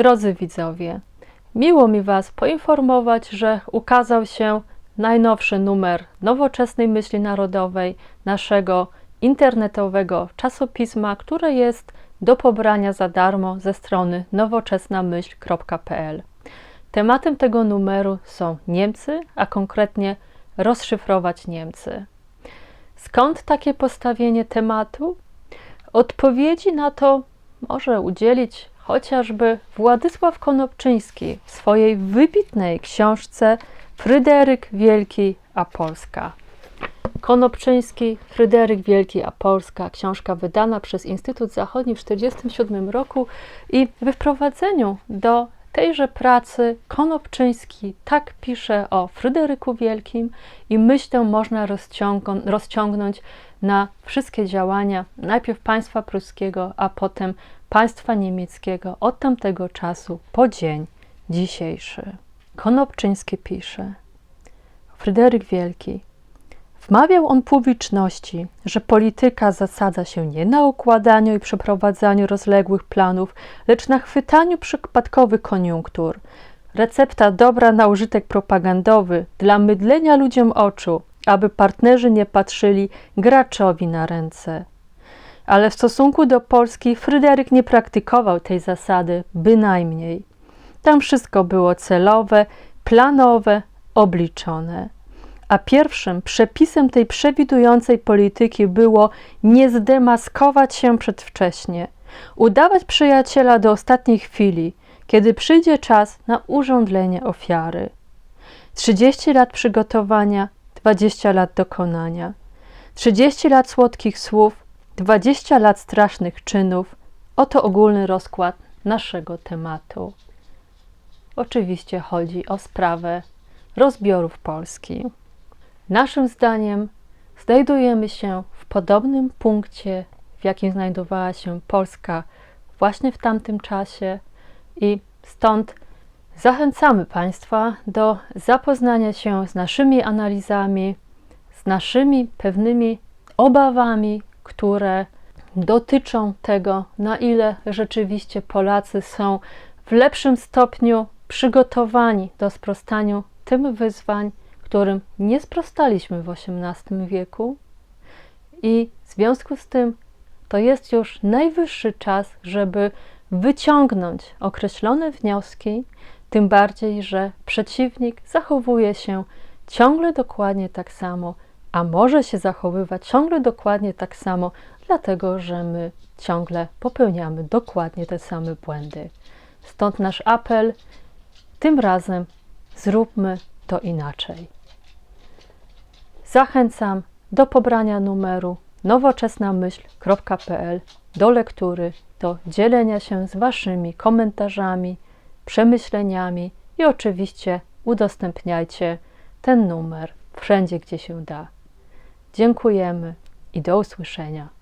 Drodzy widzowie, miło mi Was poinformować, że ukazał się najnowszy numer Nowoczesnej Myśli Narodowej, naszego internetowego czasopisma, które jest do pobrania za darmo ze strony nowoczesnamyśl.pl. Tematem tego numeru są Niemcy, a konkretnie rozszyfrować Niemcy. Skąd takie postawienie tematu? Odpowiedzi na to może udzielić chociażby Władysław Konopczyński w swojej wybitnej książce Fryderyk Wielki a Polska. Konopczyński, Fryderyk Wielki a Polska, książka wydana przez Instytut Zachodni w 1947 roku i we wprowadzeniu do tejże pracy Konopczyński tak pisze o Fryderyku Wielkim i myśl tę można rozciągą- rozciągnąć na wszystkie działania najpierw państwa pruskiego, a potem państwa niemieckiego od tamtego czasu po dzień dzisiejszy. Konopczyński pisze Fryderyk Wielki Wmawiał on publiczności, że polityka zasadza się nie na układaniu i przeprowadzaniu rozległych planów, lecz na chwytaniu przypadkowych koniunktur. Recepta dobra na użytek propagandowy dla mydlenia ludziom oczu, aby partnerzy nie patrzyli graczowi na ręce. Ale w stosunku do Polski Fryderyk nie praktykował tej zasady bynajmniej. Tam wszystko było celowe, planowe, obliczone a pierwszym przepisem tej przewidującej polityki było nie zdemaskować się przedwcześnie, udawać przyjaciela do ostatniej chwili, kiedy przyjdzie czas na urządlenie ofiary. 30 lat przygotowania, 20 lat dokonania. 30 lat słodkich słów, 20 lat strasznych czynów. Oto ogólny rozkład naszego tematu. Oczywiście chodzi o sprawę rozbiorów Polski. Naszym zdaniem znajdujemy się w podobnym punkcie, w jakim znajdowała się Polska właśnie w tamtym czasie i stąd zachęcamy Państwa do zapoznania się z naszymi analizami, z naszymi pewnymi obawami, które dotyczą tego, na ile rzeczywiście Polacy są w lepszym stopniu przygotowani do sprostania tym wyzwań, którym nie sprostaliśmy w XVIII wieku, i w związku z tym to jest już najwyższy czas, żeby wyciągnąć określone wnioski, tym bardziej, że przeciwnik zachowuje się ciągle dokładnie tak samo, a może się zachowywać ciągle dokładnie tak samo, dlatego że my ciągle popełniamy dokładnie te same błędy. Stąd nasz apel: tym razem zróbmy to inaczej. Zachęcam do pobrania numeru nowoczesnamyśl.pl do lektury, do dzielenia się z Waszymi komentarzami, przemyśleniami i oczywiście udostępniajcie ten numer wszędzie, gdzie się da. Dziękujemy i do usłyszenia.